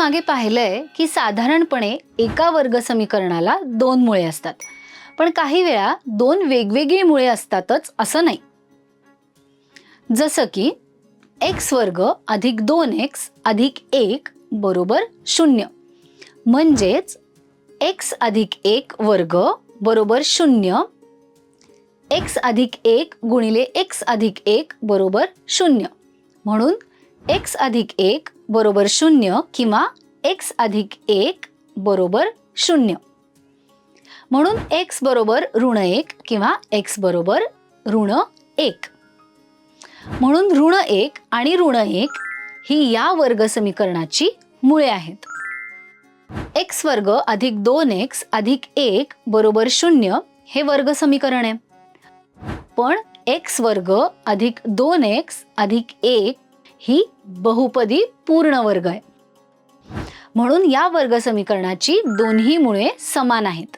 मागे पाहिलंय की साधारणपणे एका वर्ग समीकरणाला दोन मुळे असतात. पण काही वेळा दोन वेगवेगळी मुळे असतातच असं नाही. जसं की एक्स वर्ग अधिक दोन एक्स अधिक एक बरोबर शून्य. म्हणजेच एक्स अधिक एक वर्ग बरोबर शून्य एक्स अधिक एक गुणिले एक्स अधिक एक बरोबर शून्य. म्हणून एक्स अधिक एक बरोबर शून्य किंवा एक्स अधिक एक बरोबर शून्य. म्हणून एक्स बरोबर ऋण एक किंवा एक्स बरोबर ऋण एक. म्हणून ऋण एक आणि ऋण एक ही या वर्ग समीकरणाची मुळे आहेत. एक्स वर्ग अधिक दोन एक्स अधिक एक बरोबर शून्य हे वर्ग समीकरण आहे. पण एक्स वर्ग अधिक दोन एक्स अधिक एक ही बहुपदी पूर्ण वर्ग आहे. म्हणून या वर्ग समीकरणाची दोन्ही मुळे समान आहेत.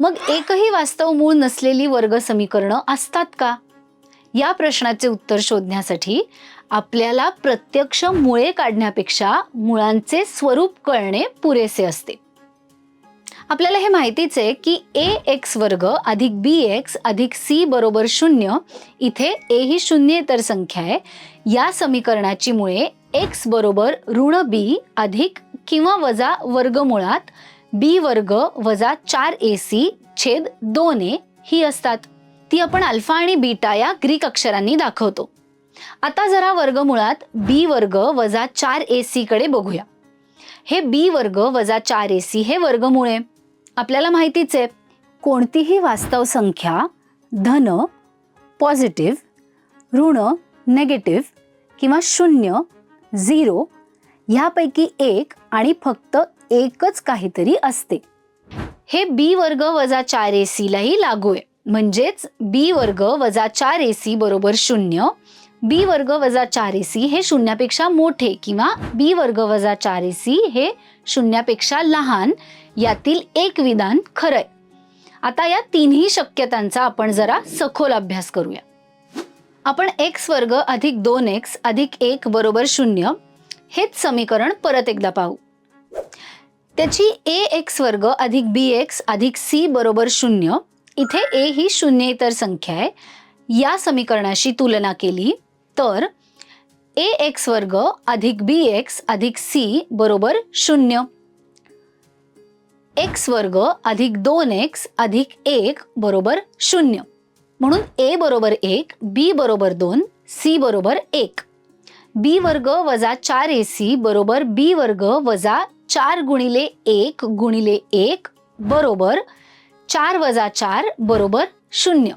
मग एकही वास्तव मूळ नसलेली वर्ग समीकरणं असतात का? या प्रश्नाचे उत्तर शोधण्यासाठी आपल्याला प्रत्यक्ष मुळे काढण्यापेक्षा मुळांचे स्वरूप कळणे पुरेसे असते. आपल्याला हे माहितीच आहे की ए एक्स वर्ग अधिक बी एक्स अधिक सी बरोबर शून्य इथे ए ही शून्येतर संख्या आहे. या समीकरणाची मुळे एक्स बरोबर ऋण बी अधिक किंवा वजा वर्गमुळात बी वर्ग वजा चार ए सी छेद दोन ए ही असतात. ती आपण अल्फा आणि बीटा या ग्रीक अक्षरांनी दाखवतो. आता जरा वर्गमुळात बी वर्ग वजा चार ए सी कडे बघूया. हे बी वर्ग वजा चार ए सी हे वर्गमुळे आपल्याला माहितीच आहे कोणतीही वास्तव संख्या धन पॉझिटिव्ह ऋण नेगेटिव्ह किंवा शून्य झिरो ह्यापैकी एक आणि फक्त एकच काहीतरी असते. हे बी वर्ग वजा चार ए सीलाही लागू आहे. म्हणजेच बी वर्ग वजा चार ए सी बरोबर शून्य बी वर्ग वजा चार ए सी हे शून्यापेक्षा मोठे किंवा बी वर्ग वजा चार ए सी हे शून्यापेक्षा लहान यातील एक विधान खरंय आता या तिन्ही शक्यतांचा आपण जरा सखोल अभ्यास करूया. आपण एक्स वर्ग अधिक दोन एक्स अधिक एक बरोबर शून्य हेच समीकरण परत एकदा पाहू. त्याची ए एक्स वर्ग अधिक बी एक्स अधिक सी बरोबर शून्य इथे ए ही शून्येतर संख्या आहे. या समीकरणाशी तुलना केली तर ए एक्स वर्ग अधिक बी एक्स अधिक सी बरोबर शून्य. एक्स वर्ग अधिक दोन एक्स अधिक एक बरोबर शून्य. म्हणून ए बरोबर एक बी बरोबर दोन सी बरोबर एक. बी वर्ग वजा चार ए सी बरोबर बी वर्ग वजा चार गुणिले एक गुणिले एक बरोबर चार वजा चार बरोबर शून्य.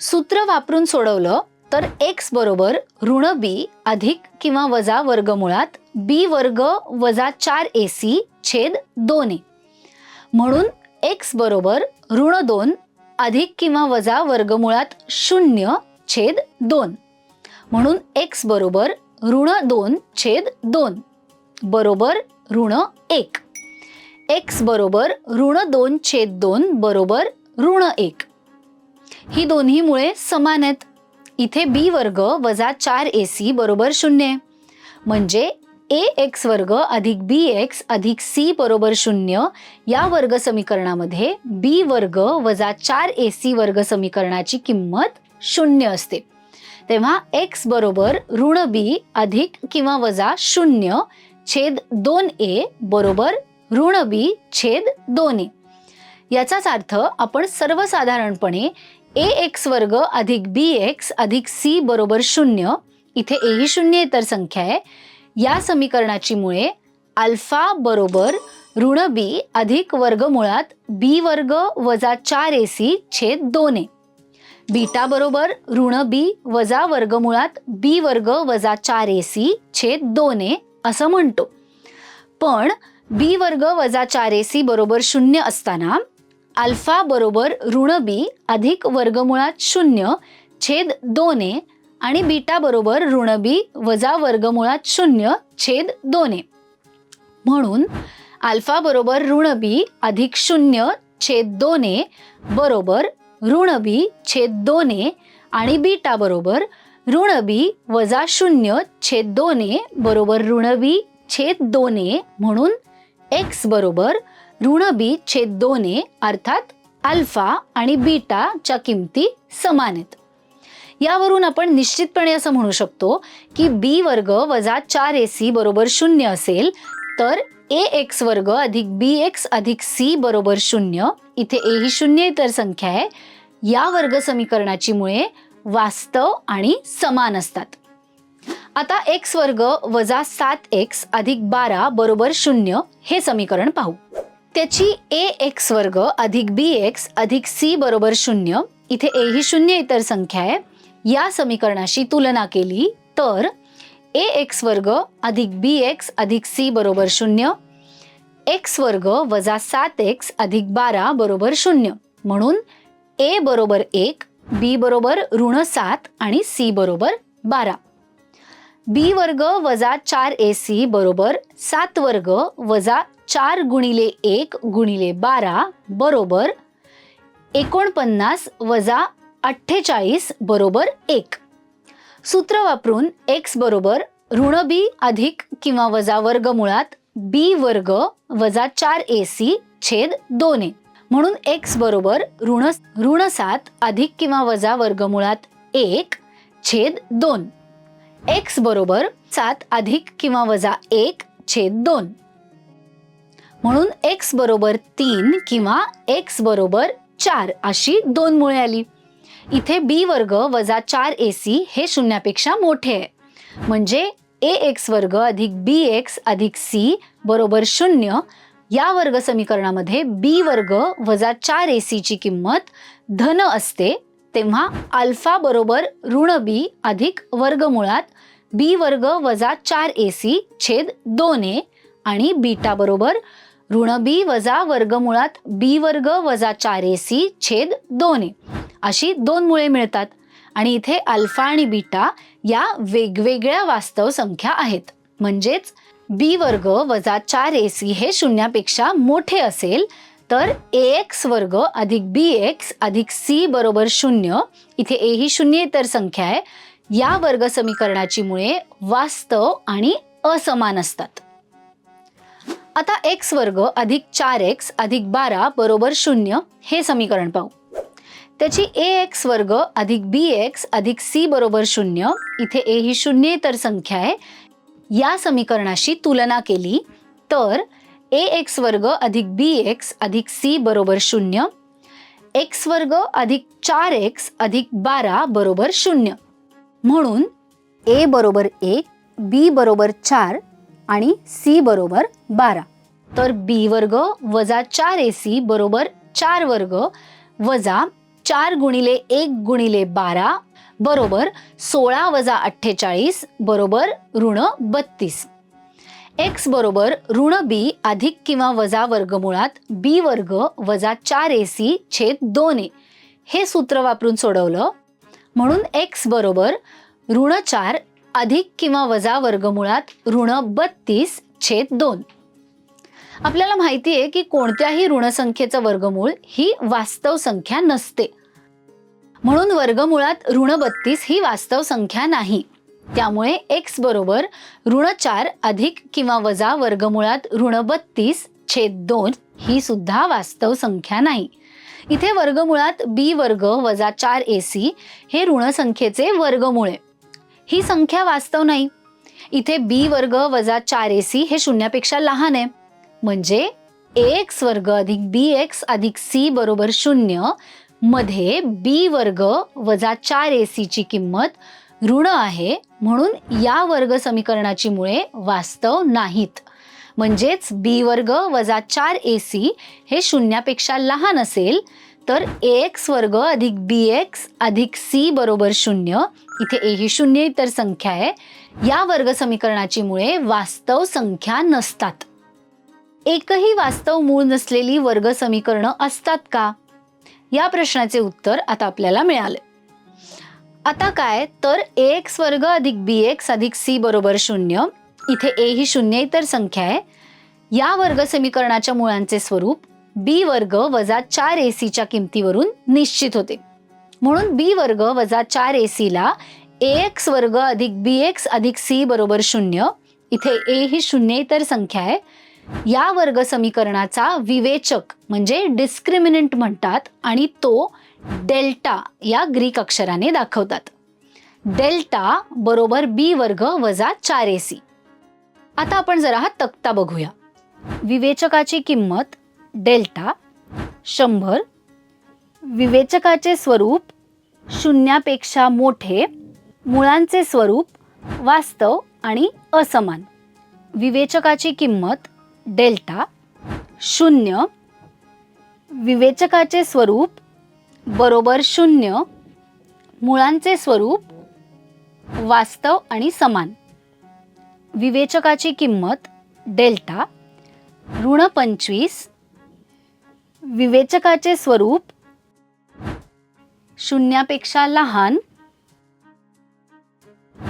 सूत्र वापरून सोडवलं तर एक्स बरोबर ऋण बी अधिक किंवा वजा वर्गमुळात बी वर्ग वजा चार ए सी छेद दोन ए. म्हणून एक्स बरोबर ऋण दोन अधिक किंवा वजा वर्गमुळात शून्य छेद दोन. म्हणून एक्स बरोबर ऋण दोन छेद दोन बरोबर ऋण एक. एक्स बरोबर ऋण दोन छेद दोन बरोबर ऋण एक. ही दोन्ही मुळे समान आहेत. इथे बी वर्ग वजा चार ए सी बरोबर शून्य. म्हणजे ए एक्स वर्ग अधिक बी एक्स अधिक सी बरोबर शून्य या वर्ग समीकरणामध्ये बी वर्ग वजा चार ए सी वर्ग समीकरणाची किंमत शून्य असते. तेव्हा एक्स बरोबर ऋण बी अधिक किंवा वजा शून्य छेद दोन ए बरोबर ऋण बी छेद दोन ए. याचाच अर्थ आपण सर्वसाधारणपणे ए एक्स वर्ग अधिक बी एक्स अधिक सी बरोबर शून्य. इथे ए ही शून्येतर संख्या आहे. या समीकरणाची मुळे अल्फा बरोबर ऋण बी अधिक वर्गमुळात बी वर्ग वजा चार ए सी छेद दोन ए. बीटा बरोबर ऋण बी वजा वर्गमुळात बी वर्ग वजा चार ए सी छेद दोन ए असं म्हणतो. पण बी वर्ग वजा चार ए सी बरोबर शून्य असताना अल्फा बरोबर ऋण बी अधिक वर्गमुळात शून्य छेद दोन ए आणि बीटा बरोबर ऋण बी वजा वर्गमुळात शून्य छेद दोन ए. म्हणून अल्फा बरोबर ऋण बी अधिक शून्य छेद दोन ए बरोबर ऋण बी छेद दोन ए आणि बीटा बरोबर ऋण बी वजा शून्य छेद दोन ए बरोबर ऋण बी छेद दोन ए म्हणून एक्स बरोबर ऋण बी छेद दोन ए अर्थात अल्फा आणि बीटाच्या किमती समान आहेत. यावरून आपण निश्चितपणे असं म्हणू शकतो की बी वर्ग वजा चार ए सी बरोबर शून्य असेल तर ए एक्स वर्ग अधिक बी एक्स अधिक सी बरोबर शून्य इथे ए ही शून्य इतर संख्या आहे या वर्ग समीकरणाची मुळे वास्तव आणि समान असतात. आता एक्स वर्ग वजा सात एक्स अधिक बारा बरोबर शून्य हे समीकरण पाहू. त्याची ए एक्स वर्ग अधिक बी एक्स अधिक सी बरोबर शून्य इथे ए ही शून्य इतर संख्या आहे. या समीकरणाशी तुलना केली तर ए एक्स वर्ग अधिक बी एक्स अधिक सी बरोबर शून्य एक्स वर्ग वजा सात एक्स अधिक बारा बरोबर शून्य. म्हणून ए बरोबर एक बी बरोबर ऋण सात आणि सी बरोबर बारा. बी वर्ग वजा चार ए सी बरोबर सात वर्ग वजा चार गुणिले एक गुणिले बारा बरोबर एकोणपन्नास वजा अठ्ठेचाळीस बरोबर एक. सूत्र वापरून एक्स बरोबर ऋण बी अधिक किंवा वजा वर्ग मुळात बी वर्ग वजा चार ए सी छेद दोन ए. म्हणून एक्स बरोबर ऋण ऋण सात अधिक किंवा वजा वर्गमुळात एक छेद दोन. एक्स बरोबर सात अधिक किंवा वजा एक छेद दोन. म्हणून एक्स बरोबर तीन किंवा एक्स बरोबर चार अशी दोन मुळे आली. इथे बी वर्ग वजा चार ए सी हे शून्यापेक्षा मोठे आहे. म्हणजे ए एक्स वर्ग अधिक बी एक्स अधिक सी बरोबर शून्य या वर्ग समीकरणामध्ये बी वर्ग वजा चार ए सीची किंमत धन असते तेव्हा अल्फा बरोबर ऋण बी अधिक वर्गमुळात बी वर्ग वजा चार ए सी छेद दोन ए आणि बीटा बरोबर ऋण बी वजा वर्गमुळात बी वर्ग वजा चार ए सी छेद दोन ए. अशी दोन मुळे मिळतात. आणि इथे अल्फा आणि बीटा या वेगवेगळ्या वास्तव संख्या आहेत. म्हणजेच बी वर्ग वजा चार ए सी हे शून्यापेक्षा मोठे असेल तर ए एक्स वर्ग अधिक बी एक्स अधिक सी बरोबर शून्य इथे ए ही शून्य इतर संख्या आहे या वर्ग समीकरणाची मुळे वास्तव आणि असमान असतात. आता एक्स वर्ग अधिक चार एक्स अधिक बारा बरोबर शून्य हे समीकरण पाहू. त्याची ए एक्स वर्ग अधिक बी एक्स अधिक सी बरोबर शून्य इथे ए ही शून्य इतर संख्या आहे या समीकरणाशी तुलना केली तर ए एक्स वर्ग अधिक बी एक्स अधिक सी बरोबर शून्य एक्स वर्ग अधिक चार एक्स अधिक बारा बरोबर शून्य. म्हणून ए बरोबर एक बी बरोबर चार आणि सी बरोबर बारा. तर बी वर्ग वजा चार ए सी बरोबर चार वर्ग वजा चार गुणिले एक गुणिले बारा बरोबर सोळा वजा अठ्ठेचाळीस बरोबर ऋण बत्तीस. एक्स बरोबर ऋण बी अधिक किंवा वजा वर्गमुळात बी वर्ग वजा चार ए सी छेद दोन ए. हे सूत्र वापरून सोडवलं. म्हणून एक्स बरोबर ऋण चार अधिक किंवा वजा वर्गमुळात ऋण बत्तीस छेद दोन. आपल्याला माहिती आहे की कोणत्याही ऋणसंख्येचं वर्गमूळ ही वास्तव संख्या नसते. म्हणून वर्गमुळात ऋण बत्तीस ही वास्तव संख्या नाही. त्यामुळे एक्स बरोबर ऋण चार अधिक किंवा वजा वर्गमुळात ऋण बत्तीस छेद दोन ही सुद्धा वास्तव संख्या नाही. इथे वर्गमुळात बी वर्ग वजा चार ए सी हे ऋणसंख्येचे वर्गमुळे. ही संख्या वास्तव नाही. इथे बी वर्ग वजा चार ए सी हे शून्यापेक्षा लहान आहे. म्हणजे एक्स वर्ग अधिक बी एक्स अधिक सी बरोबर शून्यमध्ये बी वर्ग वजा चार ए सीची किंमत ऋण आहे म्हणून या वर्ग समीकरणाची मुळे वास्तव नाहीत. म्हणजेच बी वर्ग वजा चार ए सी हे शून्यापेक्षा लहान असेल तर ए एक्स वर्ग अधिक बी एक्स अधिक सी बरोबर शून्य. इथे ए ही शून्य इतर संख्या आहे. या वर्ग समीकरणाची मुळे वास्तव संख्या नसतात. एकही वास्तव मूळ नसलेली वर्ग समीकरणं असतात का? या प्रश्नाचे उत्तर आता आपल्याला मिळाले. आता काय? तर ए एक्स वर्ग अधिक बी एक्स अधिक सी बरोबर शून्य. इथे ए ही शून्य इतर संख्या आहे. या वर्ग समीकरणाच्या मुळांचे स्वरूप बी वर्ग वजा चार ए सीच्या किमतीवरून निश्चित होते. म्हणून बी वर्ग वजा चार ए सीला ए एक्स वर्ग अधिक बी एक्स अधिक सी बरोबर शून्य इथे ए ही शून्येतर संख्या आहे. या वर्ग समीकरणाचा विवेचक म्हणजे डिस्क्रिमिनंट म्हणतात आणि तो डेल्टा या ग्रीक अक्षराने दाखवतात. डेल्टा बरोबर बी वर्ग वजा चार ए सी आता आपण जरा हा तक्ता बघूया. विवेचकाची किंमत डेल्टा शंभर विवेचकाचे स्वरूप शून्यापेक्षा मोठे मुळांचे स्वरूप वास्तव आणि असमान. विवेचकाची किंमत डेल्टा शून्य विवेचकाचे स्वरूप बरोबर शून्य मुळांचे स्वरूप वास्तव आणि समान. विवेचकाची किंमत डेल्टा ऋण पंचवीस विवेचकाचे स्वरूप शून्यापेक्षा लहान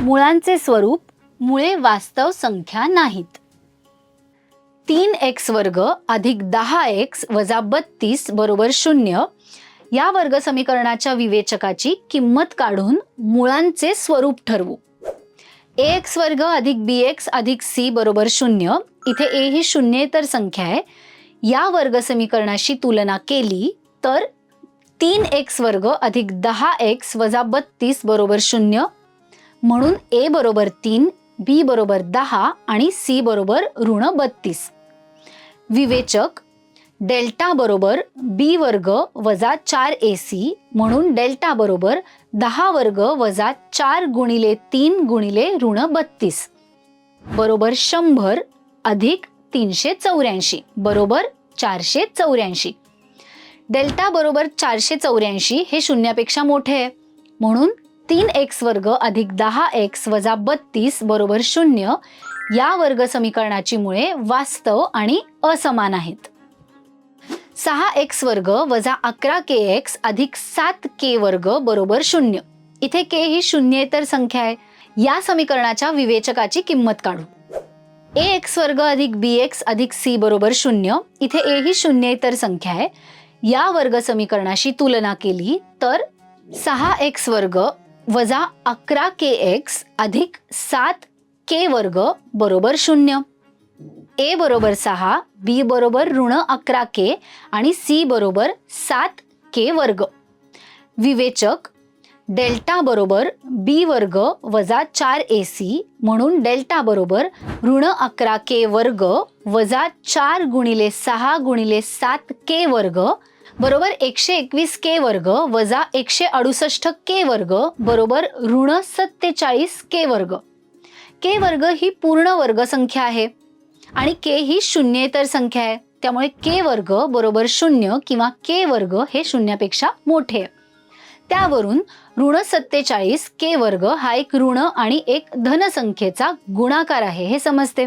मुळांचे स्वरूप मुळे वास्तव संख्या नाहीत. तीन एक्स वर्ग अधिक दहा एक्स वजा बत्तीस बरोबर शून्य या वर्ग समीकरणाच्या विवेचकाची किंमत काढून मुळांचे स्वरूप ठरवू. ए एक्स वर्ग अधिक बी एक्स अधिक सी बरोबर शून्य इथे ए ही शून्येतर संख्या आहे या वर्ग समीकरणाशी तुलना केली तर तीन एक्स वर्ग अधिक दहा एक्स वजा बत्तीस बरोबर शून्य. म्हणून ए बरोबर तीन बी बरोबर दहा आणि सी बरोबर ऋण बत्तीस. विवेचक डेल्टा बरोबर बी वर्ग वजा चार ए सी म्हणून डेल्टा बरोबर दहा वर्ग वजा चार गुणिले तीन गुणिले ऋण बत्तीस. बरोबर शंभर अधिक तीनशे चौऱ्याऐंशी. बरोबर चारशे चौऱ्याऐंशी. डेल्टा बरोबर चारशे चौऱ्याऐंशी हे शून्यापेक्षा मोठे आहे. म्हणून तीन एक्स वर्ग अधिक दहा एक्स वजा बत्तीस बरोबर शून्य या वर्ग समीकरणाची मुळे वास्तव आणि असमान आहेत. सहा एक्स वर्ग वजा अकरा के एक्स अधिक सात के वर्ग बरोबर शून्य. इथे के ही शून्येतर संख्या आहे. या समीकरणाच्या विवेचकाची किंमत काढू. ए एक्स वर्ग अधिक बी एक्स अधिक सी बरोबर शून्य. इथे ए ही शून्येतर संख्या आहे. या वर्ग समीकरणाशी तुलना केली तर सहा एक्स वर्ग वजा अकरा के एक्स अधिक सात के वर्ग बरोबर शून्य. ए बरोबर सहा बी बरोबर ऋण अकरा के आणि सी बरोबर सात के वर्ग. विवेचक डेल्टा बरोबर बी वर्ग वजा चार ए सी म्हणून डेल्टा बरोबर ऋण अकरा के वर्ग वजा चार गुणिले सहा गुणिले सात के वर्ग बरोबर एकशे एकवीस के वर्ग वजा एकशे अडुसष्ट के वर्ग बरोबर ऋण सत्तेचाळीस के वर्ग. के वर्ग ही पूर्ण वर्गसंख्या आहे आणि के ही शून्येतर संख्या आहे. त्यामुळे के वर्ग बरोबर शून्य किंवा के वर्ग हे शून्यापेक्षा मोठे आहे. त्यावरून ऋण सत्तेचाळीस के वर्ग हा एक ऋण आणि एक धनसंख्येचा गुणाकार आहे हे समजते.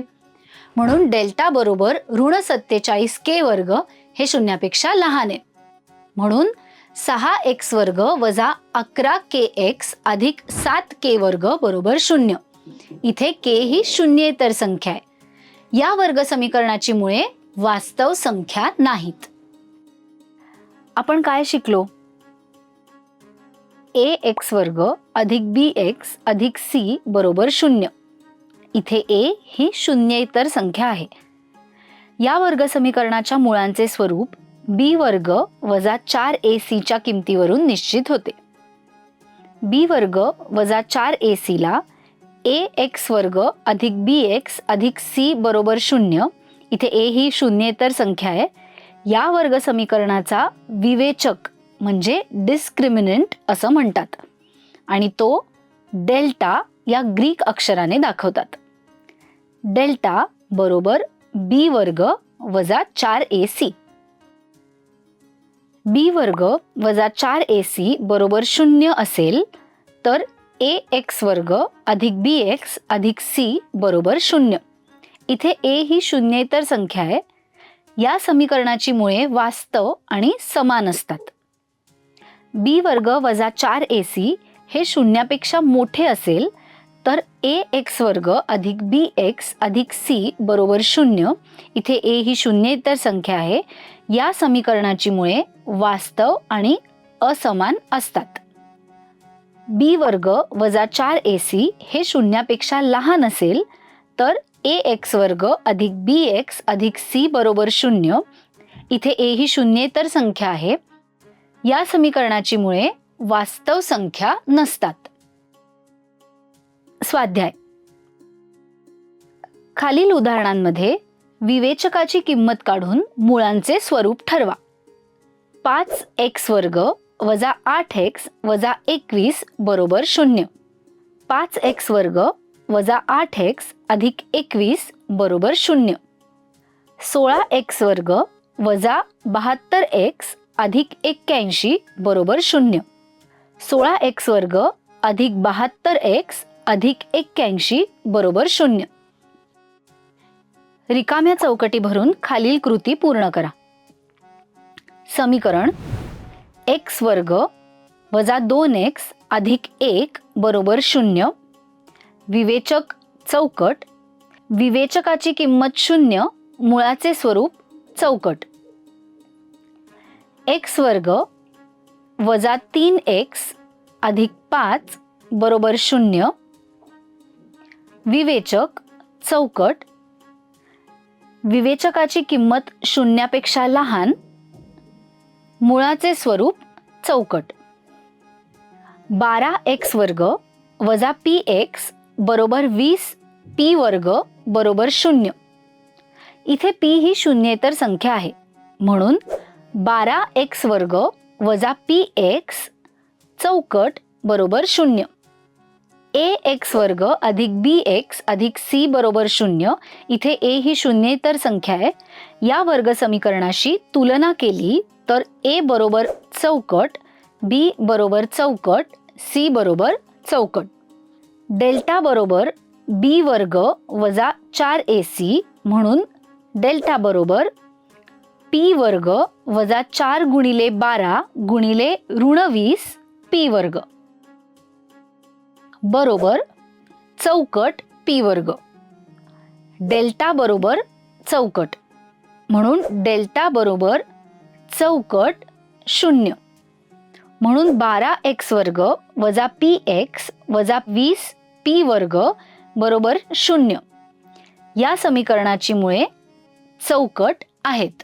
म्हणून डेल्टा बरोबर ऋण सत्तेचाळीस के वर्ग हे शून्यापेक्षा लहान आहे. म्हणून सहा एक्स वर्ग वजा अकरा के एक्स अधिक सात के वर्ग बरोबर शून्य. इथे के ही शून्येतर संख्या आहे. या वर्ग समीकरणाची मुळे वास्तव संख्या नाहीत. आपण काय शिकलो? ए एक्स वर्ग अधिक बी एक्स अधिक सी बरोबर शून्य. इथे ए ही शून्येतर संख्या आहे. या वर्ग समीकरणाच्या मुळांचे स्वरूप बी वर्ग वजा चार ए सीच्या किमतीवरून निश्चित होते. बी वर्ग वजा चार ए सीला ए एक्स वर्ग अधिक बी एक्स अधिक सी बरोबर शून्य इथे ए ही शून्येतर संख्या आहे. या वर्ग समीकरणाचा विवेचक म्हणजे डिस्क्रिमिनंट असं म्हणतात. आणि तो डेल्टा या ग्रीक अक्षराने दाखवतात. डेल्टा बरोबर बी वर्ग वजा चार ए सी बी वर्ग वजा चार ए सी बरोबर शून्य असेल तर ए एक्स वर्ग अधिक बी एक्स अधिक सी बरोबर शून्य. इथे ए ही शून्येतर संख्या आहे. या समीकरणाची मुळे वास्तव आणि समान असतात. बी वर्ग वजा चार ए सी हे शून्यापेक्षा मोठे असेल तर ए एक्स वर्ग अधिक बी एक्स अधिक सी बरोबर शून्य. इथे ए ही शून्येतर संख्या आहे. या समीकरणाची मुळे वास्तव आणि असमान असतात. बी वर्ग वजा चार ए सी हे शून्यापेक्षा लहान असेल तर ए एक्स वर्ग अधिक बी एक्स अधिक सी बरोबर शून्य. इथे ए ही शून्येतर संख्या आहे या समीकरणाची मुळे वास्तव संख्या नसतात. स्वाध्याय. खालील उदाहरणांमध्ये विवेचकाची किंमत काढून मुळांचे स्वरूप ठरवा. पाच एक्स वर्ग वजा आठ एक्स वजा एकवीस बरोबर शून्य. पाच एक्स वर्ग वजा आठ एक्स अधिक एकवीस बरोबर शून्य. सोळा एक्स वर्ग वजा बहात्तर एक्स अधिक एक्क्याऐंशी बरोबर शून्य. सोळा एक्स वर्ग अधिक बहात्तर एक्स अधिक एक्क्याऐंशी बरोबर शून्य. रिकाम्या चौकटी भरून खालील कृती पूर्ण करा. समीकरण एक्स वर्ग वजा दोन एक्स अधिक एक बरोबर शून्य. विवेचक चौकट. विवेचकाची किंमत शून्य मुळाचे स्वरूप चौकट. एक्स वर्ग वजा तीन एक्स अधिक पाच बरोबर शून्य. विवेचक चौकट. विवेचकाची किंमत शून्यापेक्षा लहान. मुळाचे स्वरूप चौकट. बारा एक्स वर्ग वजा पी एक्स बरोबर वीस पी वर्ग बरोबर शून्य. इथे पी ही शून्येतर संख्या आहे. म्हणून बारा एक्स वर्ग वजा पी एक्स चौकट बरोबर शून्य. ए एक्स वर्ग अधिक बी एक्स अधिक सी बरोबर शून्य. इथे ए ही शून्येतर संख्या आहे. या वर्ग समीकरणाशी तुलना केली तर ए बरोबर चौकट बी बरोबर चौकट सी बरोबर चौकट. डेल्टा बरोबर बी वर्ग वजा चार ए सी म्हणून डेल्टा बरोबर पी वर्ग वजा चार गुणिले बारा गुणिले ऋण वीस पी वर्ग. बरोबर चौकट पी वर्ग. डेल्टा बरोबर चौकट. म्हणून डेल्टा बरोबर चौकट शून्य. म्हणून बारा एक्स वर्ग वजा पी एक्स वजा वीस पी वर्ग बरोबर शून्य. या समीकरणाची मुळे चौकट आहेत.